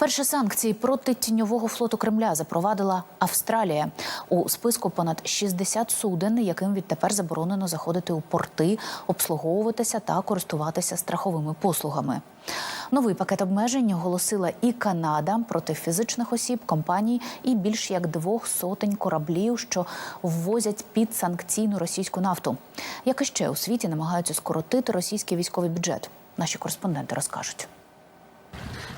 Вперше санкції проти тіньового флоту Кремля запровадила Австралія. У списку понад 60 суден, яким відтепер заборонено заходити у порти, обслуговуватися та користуватися страховими послугами. Новий пакет обмежень оголосила і Канада проти фізичних осіб, компаній і більш як двох сотень кораблів, що ввозять під санкційну російську нафту. Як іще у світі намагаються скоротити російський військовий бюджет? Наші кореспонденти розкажуть.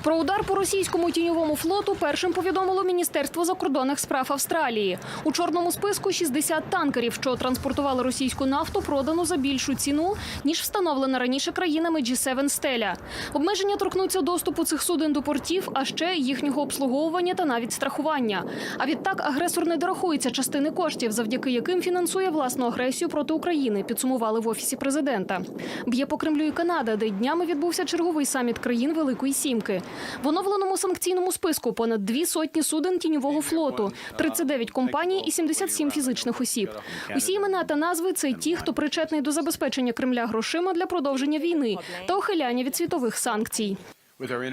Про удар по російському тіньовому флоту першим повідомило Міністерство закордонних справ Австралії. У чорному списку 60 танкерів, що транспортували російську нафту, продано за більшу ціну ніж встановлена раніше країнами G7 стеля. Обмеження торкнуться доступу цих суден до портів, а ще їхнього обслуговування та навіть страхування. А відтак агресор не дорахується частини коштів, завдяки яким фінансує власну агресію проти України. Підсумували в офісі президента. Б'є по Кремлю і Канада, де днями відбувся черговий саміт країн Великої Сімки. В оновленому санкційному списку понад дві сотні суден тіньового флоту, 39 компаній і 77 фізичних осіб. Усі імена та назви це ті, хто причетний до забезпечення Кремля грошима для продовження війни та ухиляння від світових санкцій.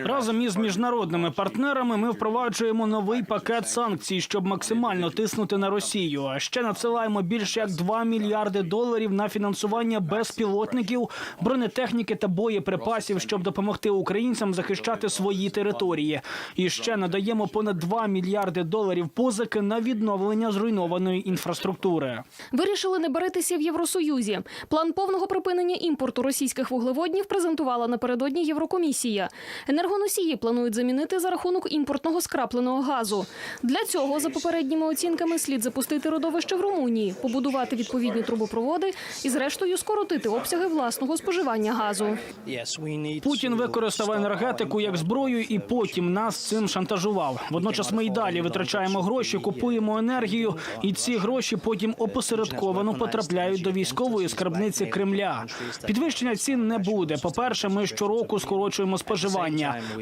Разом із міжнародними партнерами ми впроваджуємо новий пакет санкцій, щоб максимально тиснути на Росію. А ще надсилаємо більш як 2 мільярди доларів на фінансування безпілотників, бронетехніки та боєприпасів, щоб допомогти українцям захищати свої території. І ще надаємо понад 2 мільярди доларів позики на відновлення зруйнованої інфраструктури. Вирішили не баритися в Євросоюзі. План повного припинення імпорту російських вуглеводнів презентувала напередодні Єврокомісія. Енергоносії планують замінити за рахунок імпортного скрапленого газу. Для цього, за попередніми оцінками, слід запустити родовище в Румунії, побудувати відповідні трубопроводи і, зрештою, скоротити обсяги власного споживання газу. Путін використав енергетику як зброю і потім нас цим шантажував. Водночас ми й далі витрачаємо гроші, купуємо енергію, і ці гроші потім опосередковано потрапляють до військової скарбниці Кремля. Підвищення цін не буде. По перше, ми щороку скорочуємо споживання.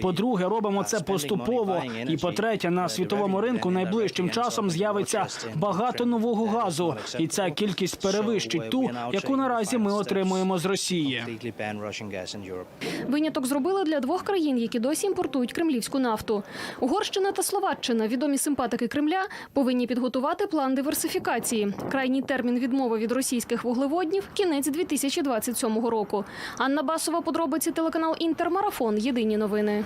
По-друге, робимо це поступово. І по-третє, на світовому ринку найближчим часом з'явиться багато нового газу, і ця кількість перевищить ту, яку наразі ми отримуємо з Росії. Виняток зробили для двох країн, які досі імпортують кремлівську нафту. Угорщина та Словаччина, відомі симпатики Кремля, повинні підготувати план диверсифікації. Крайній термін відмови від російських вуглеводнів кінець 2027 року. Анна Басова, подробиці телеканал Інтермарафон. Новини.